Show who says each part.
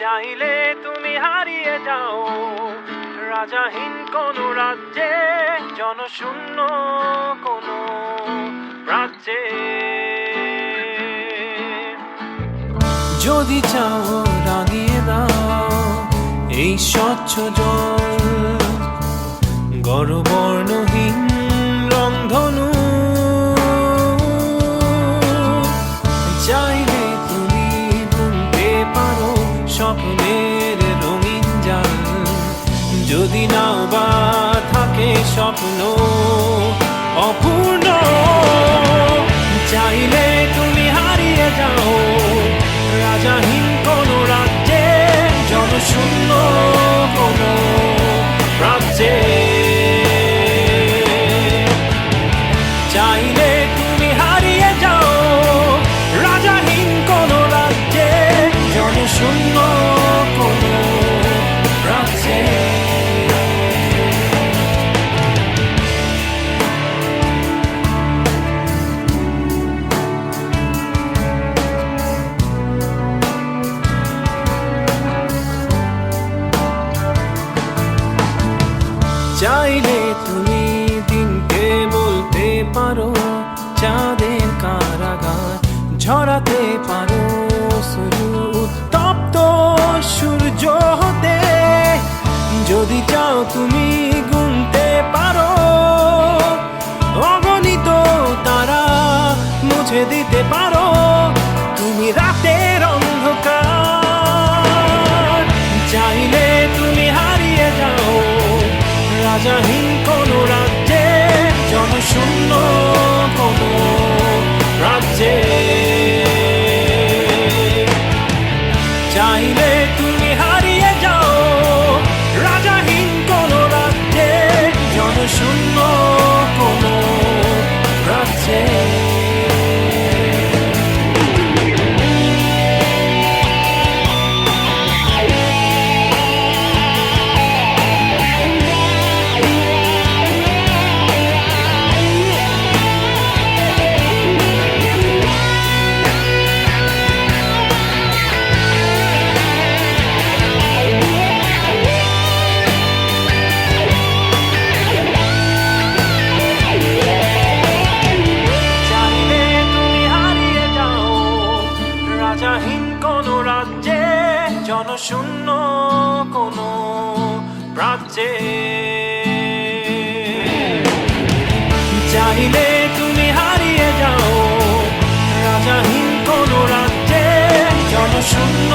Speaker 1: চাইলে তুমি হারিয়ে যাও। রাজাহীন কোন রাজ্যে, জনশূন্য কোন রাজ্যে। যদি চাও রাঙিয়ে দাও এই স্বচ্ছ জল, গরবর্ণহীন রংধনু, চাইলে স্বপ্নের রঙিন জাল। যদি নাও বা থাকে স্বপ্ন, অপূর্ণ, চাইলে তুমি হারিয়ে যাও। রাজাহীন কোন রাজ্যে, জনশূন্য কোন রাজ্যে। চাইলে তুমি হারিয়ে যাও। রাজাহীন কোন রাজ্যে, জনশূন্য চাইলে তুমি দিনকে বলতে পারো চাঁদের কারাগার ঝরাতে পারো। সূর্য হতে। যদি চাও তুমি গুনতে পারো অগণিত তারা মুছে দিতে পারো। তুমি রাতের কোন রাজ্যে জনশূন্য কোন রাজ্যে চাইলে তুমি হারিয়ে যাও রাজাহীন কোন রাজ্যে জনশূন্য